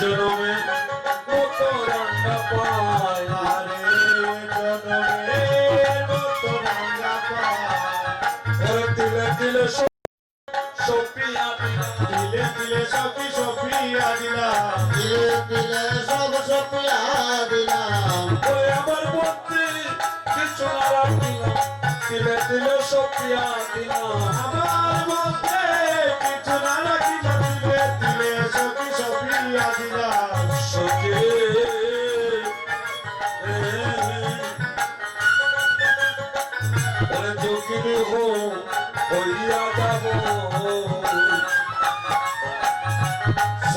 জনমে কত রান্না পায় তিলে সপিয়া দিলে দিলে সখী সফিয়া দিলা দিলে দিলে সব সপিয়া দিলাম ওই আমার মধ্যে কিছু না দিলে তিলে সপিয়া দিলাম আমার মধ্যে কিছু না রাখিলা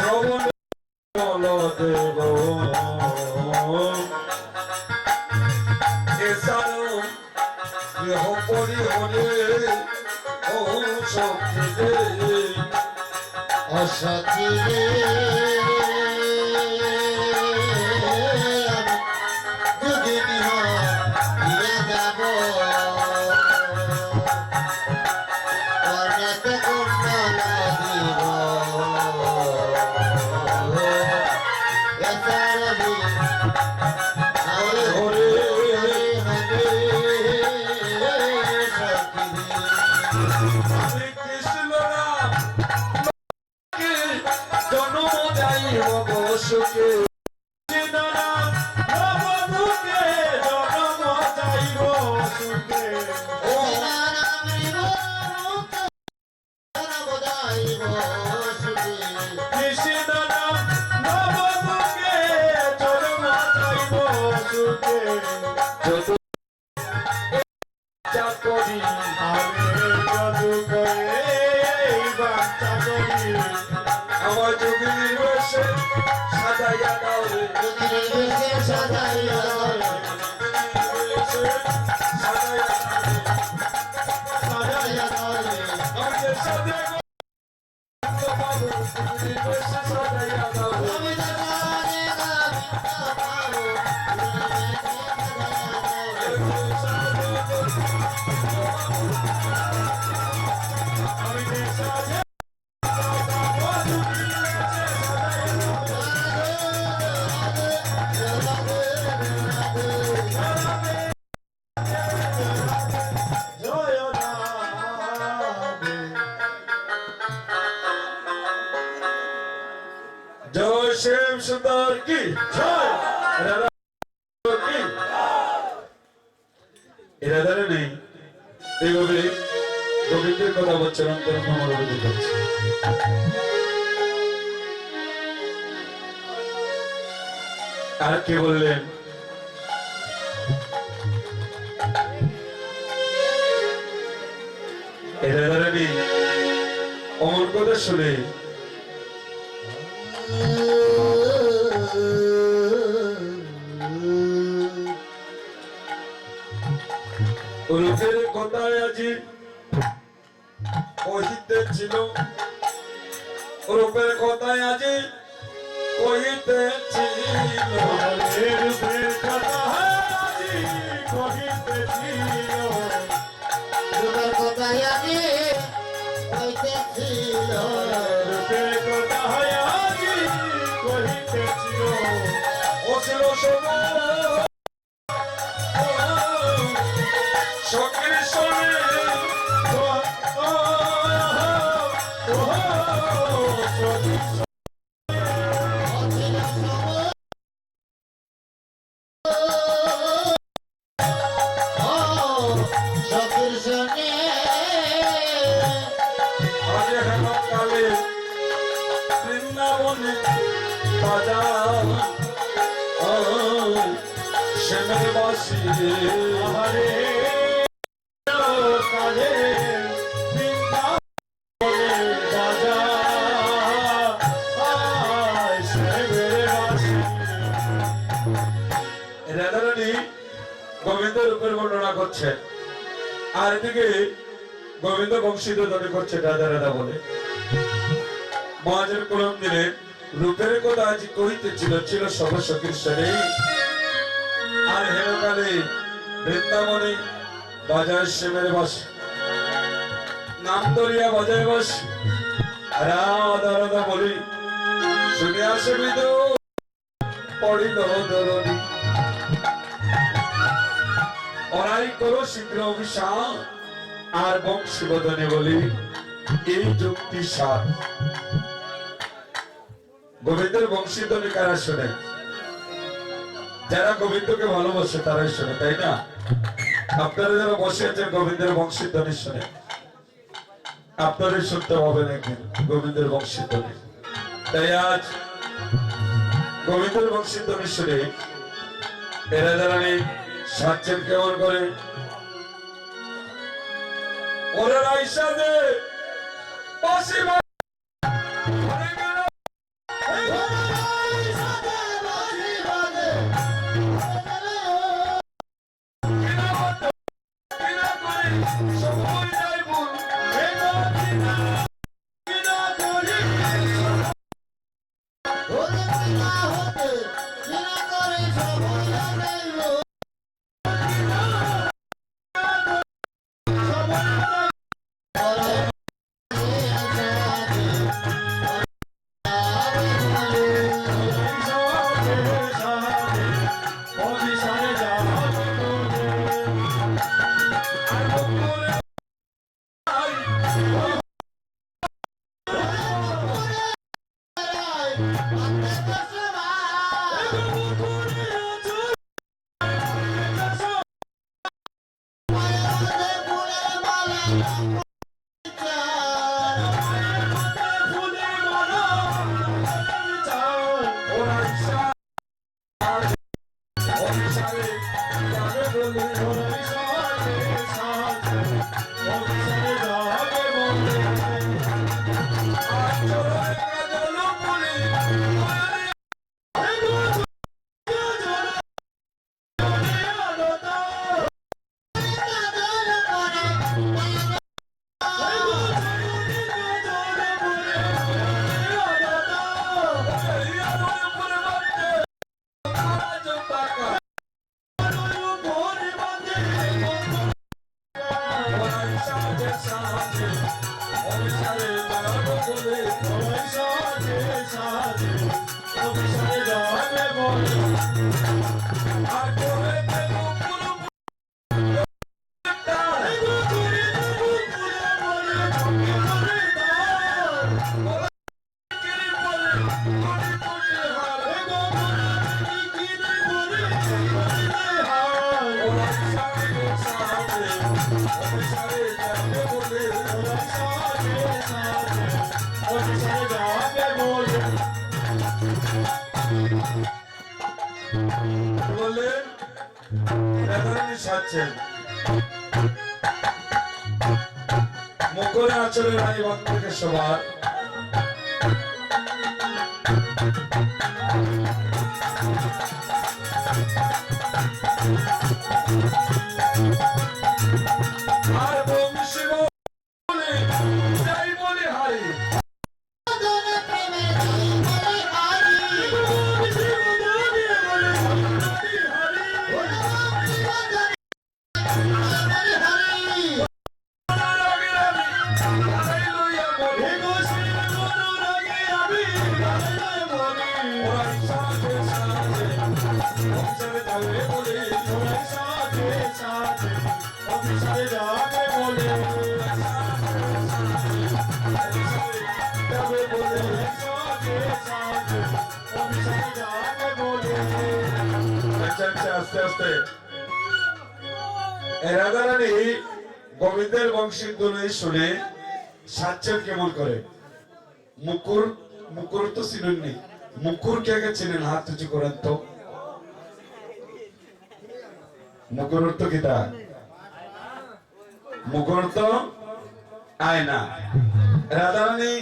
শ্রবণ দেব এসারো গৃহ পরিহরে অসচিরে বসুকে সাজাইয়া সুন্দর কি? এরা ধরে নেই। এইভাবে গোবিন্দের কথা বলছেন অন্তর মনোরোধ করছে আর কে বললেন? এরা নেই। অমর কথা শুনে রূপের কথায় আজি কহিতেছিল রূপের কথায় আজি কহিতেছিল এর বেকথা আজি কহিতেছিল বেকথা আজি কহিতেছিল অছিল সময় সখীর সনে ও ছোটের সোনা গোবিন্দের রূপের বর্ণনা করছেন আর এদিকে গোবিন্দ বংশীত ধ্বনি করছে, রাধা রাধা বলে। মহাজের কলম দিলে রূপের কথা আজ কহিতেছিল ছিল সবস্ব কৃষ্ণে আর হেরকালে বৃন্দাবনে বাজার সেমের বাস। নাম দরিয়া বাজায় বাস। রাধা রাধা বলি, শুনিয়া সেবিত পড়িল দরদি অরাই করো শীঘ্র অভিশাপ। আর বংশীবদনে বলি, এই যুক্তি সার। গোবিন্দের বংশীধ্বনি কারা শোনে? যারা গোবিন্দকে ভালোবাসে তারাই শোনে, তাই না? আপনারা যারা বসে আছেন, গোবিন্দের বংশীধ্বনি শোনে। আপনারই শুনতে হবে একদিন গোবিন্দের বংশীধ্বনি। তাই আজ গোবিন্দের বংশীধ্বনি শুনে এরা যারা সাচ্ছেন কেমন করে? ওরা রাইসা যে আর মুখরে আচরে রানী ভক্তকে সবার। আর আস্তে আস্তে রাধারানী গোবিন্দের বংশীর ধ্বনি শুনে সাচ্ছেন কেমন করে মুকুর মুকুর তো চিনেননি। মুকুর কে কে চিনেন? হাত উঁচু করেন তো। মুকুর অর্থ কিতা মুকুর তো আয়না। রাধারানী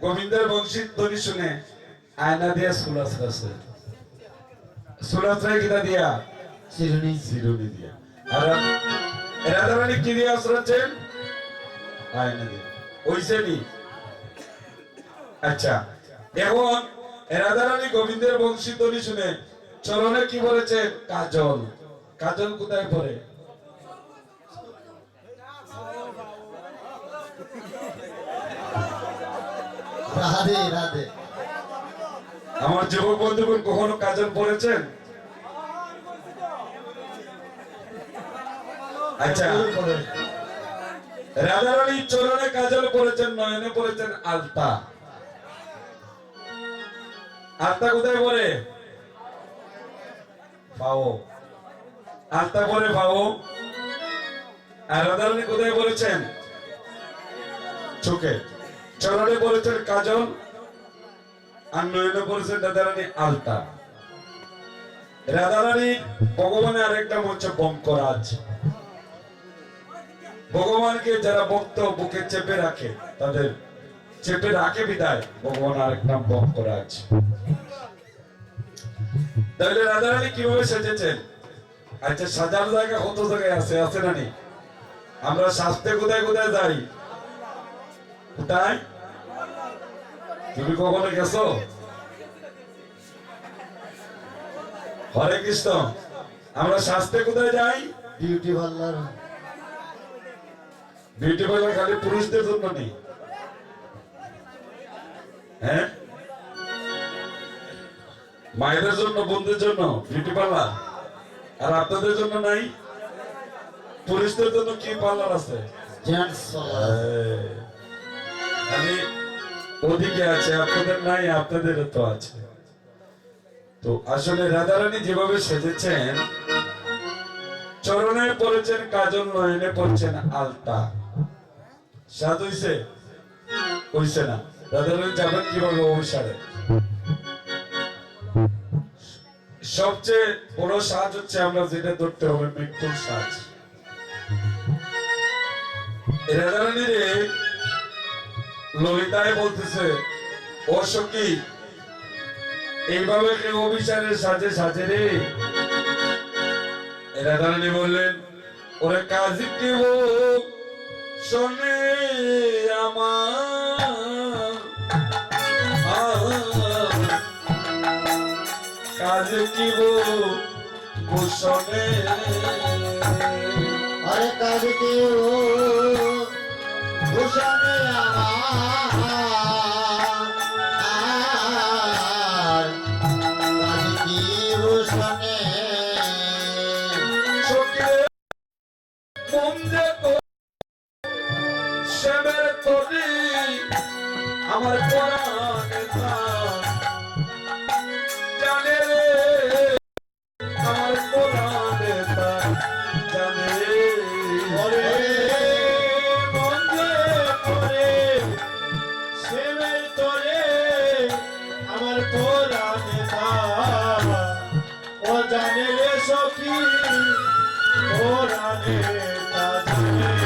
গোবিন্দের বংশীর ধ্বনি শুনে আয়না দিয়া সুলাস আছে সুলাস কিতা দিয়া? চিরুনি। চিরুনি দিয়া। আর রাধারানী কি দিয়ে আয়না দিয়ে। ওইসে নি? আচ্ছা। এখন রাধারানী গোবিন্দের বংশী ধ্বনি শুনে চরণে কি বলেছে কাজল। কাজল কোথায় পড়ে আমার যুবক বন্ধুগণ কখনো কাজল পড়েছেন? আচ্ছা। রাধারানী চরণে কাজল পড়েছেন, নয়নে আলতা। আলতা কোথায় পড়ে? আলতা পরে পাও আর রাধারানী কোথায় বলেছেন চোখে। চরণে পড়েছেন কাজল, আর নয়নে পড়েছেন রাধারানী আলতা। রাধারানী ভগবানের আরেকটা হচ্ছে বঙ্করাজ ভগবানকে যারা ভক্ত বুকে চেপে রাখে, তাদের চেপে রাখে বিদায়, ভগবান আরেক নাম বঙ্করাজ তাহলে রাধারানী কীভাবে সেজেছেন? আচ্ছা সাজার জায়গা কত জায়গায় আছে? আছে না আমরা শাস্তে কোথায় কোথায় যাই? কোথায়? তুমি কখনো গেছো? হরে কৃষ্ণ আমরা শাস্তে কোথায় যাই? Beauty parlour. বিউটি পার্লার খালি পুরুষদের জন্য নেই। হ্যাঁ? মায়েদের জন্য বোনদের জন্য বিউটি পার্লার? আর আপনাদের জন্য নাই? পুরুষদের জন্য কি পার্লার আছে? এই, খালি ওদিকে আছে, আপনাদের নাই আপনাদের তো আছে। তো আসলে রাধারানী যেভাবে সেজেছেন, চরণে পড়েছেন, কাজল নয়নে পড়ছেন, আলতা। হইছে? হইছে না। রাধারানী যাবেন কীভাবে অভিসারে? সবচেয়ে বড় সাজ হচ্ছে আমরা যেটা ধরতে হবে, মৃত্যুর সাজ। রাধারানী রে ললিতায় বলতেছে, ও সখী, এইভাবে কেউ অভিচারের সাজে সাজে রে? রাধারানী বললেন, ওরে কাজ কেউ শোনে আমার। কাজ কিব ভূষণে আরে কাজকে ও ভূষণে আমার। জানে রে সখী তা জানে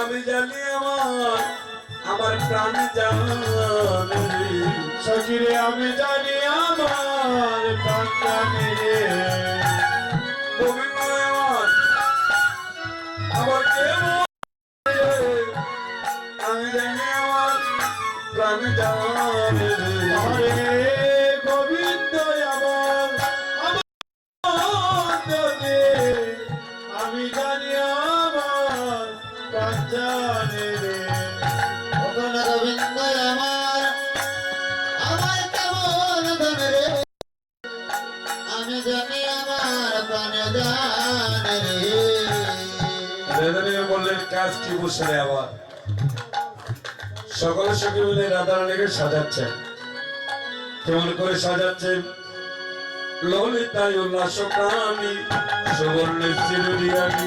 আমি জানি আমার আমার প্রাণ জানি। সখিরে আমি জানি আমার প্রাণ জানি। বললেন, কাজ কি আবার? সকলে সঙ্গে মিলে রাধারানীকে সাজাচ্ছেন। কেমন করে সাজাচ্ছেন? ললিতায় উল্লাস প্রাণী সুবর্ণের চিরুরিয়ানি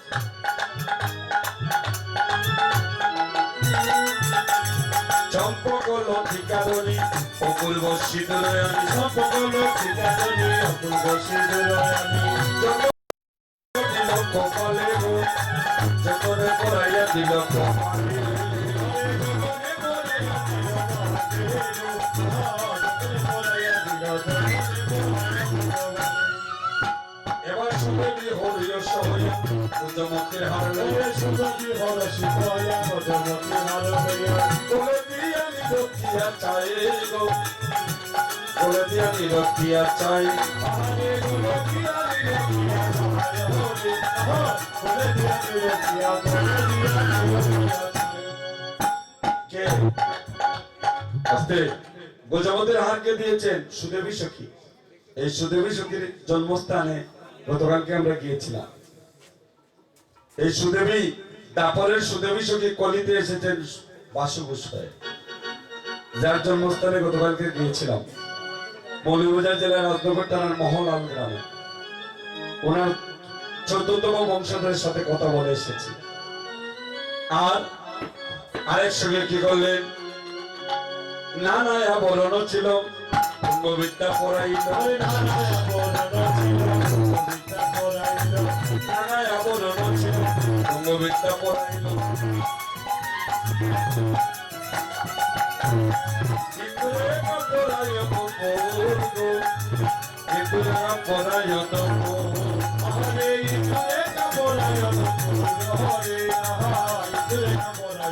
চম্পক লতিকা ধনী অপূর্ব শীতলয়ানি কপালে যতনে পড়াইয়া দিল এবার শুনে দি হরিয় সময় উদ্যমকের হারলে কোলে দিয়া নিরক্ষিয়া চাই কোলে দিয়া নিরক্ষিয়া চাই। আস্তে। হারকে দিয়েছেন? সুদেবী সখী। এই সুদেবী সখীর জন্মস্থানে গতকালকে আমরা গিয়েছিলাম। এই সুদেবী, দাপরের সুদেবী সখী কলিতে এসেছেন বাসুবুস হয়ে। যার জন্মস্থানে গতকালকে গিয়েছিলাম। মৌলভীবাজার জেলার রত্নগর থানার মহলাল গ্রামে। ওনার চোদ্দতম বংশধরের সাথে কথা বলে এসেছি। আর আরেক সঙ্গে কি করলেন? না না বলনো ছিল। কুম্ভবিদ্যা পড়াইল। নানা বলনো ছিল। কুম্ভবিদ্যা পড়াইল কিন্তু একা পড়াইল কুম্ভ কিন্তু একা পড়াইল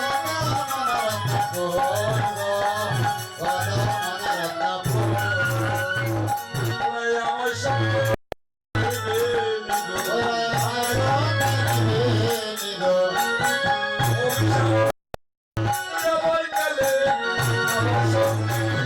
Música